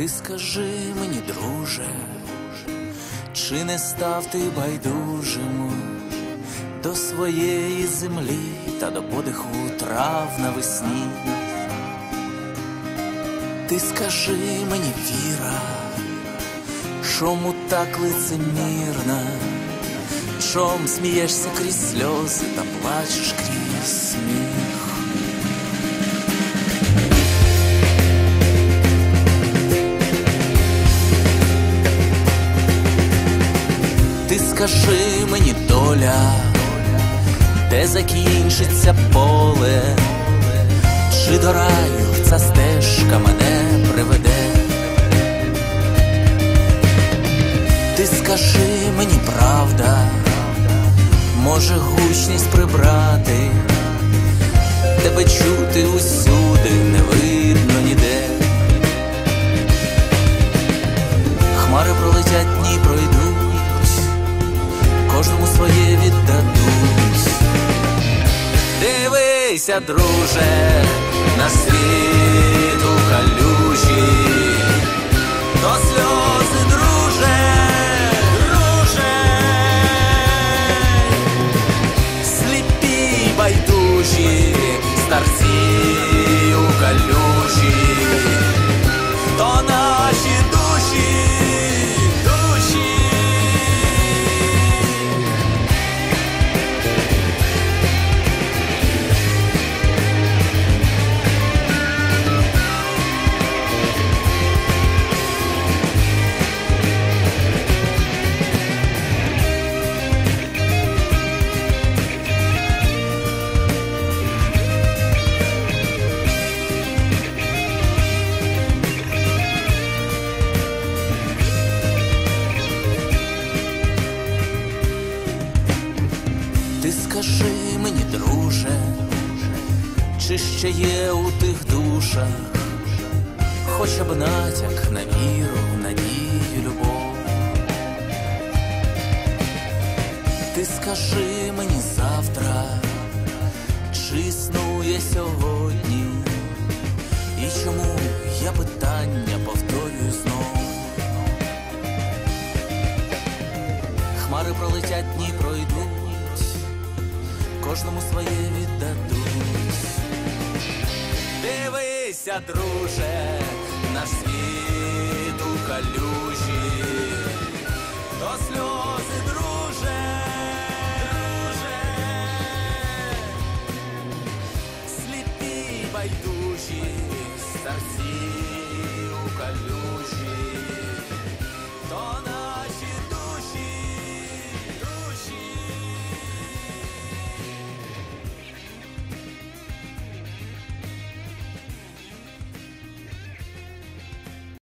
Ти скажи мені, друже, чи не став ти байдужим до своєї землі та до подиху трав навесні? Ти скажи мені, віра, чому так лицемірна, чом смієшся крізь сльози та плачеш крізь сміх? Ти скажи мені, доля, де закінчиться поле, чи до раю ця стежка мене приведе? Ти скажи мені, правда, може гучність прибрати, тебе чути усюди друже, на світ Ти скажи мені, друже, чи ще є у тих душах хоча б натяк на віру, надію, любов. Ти скажи мені завтра, чи існує сьогодні, і чому я питання повторюю знов. Хмари пролетять, дні пройдуть, кожному своє віддадуть. Дивися, а, друже, наш світ у калюжі, до сльози, друже, друже, сліпі байдужі старці.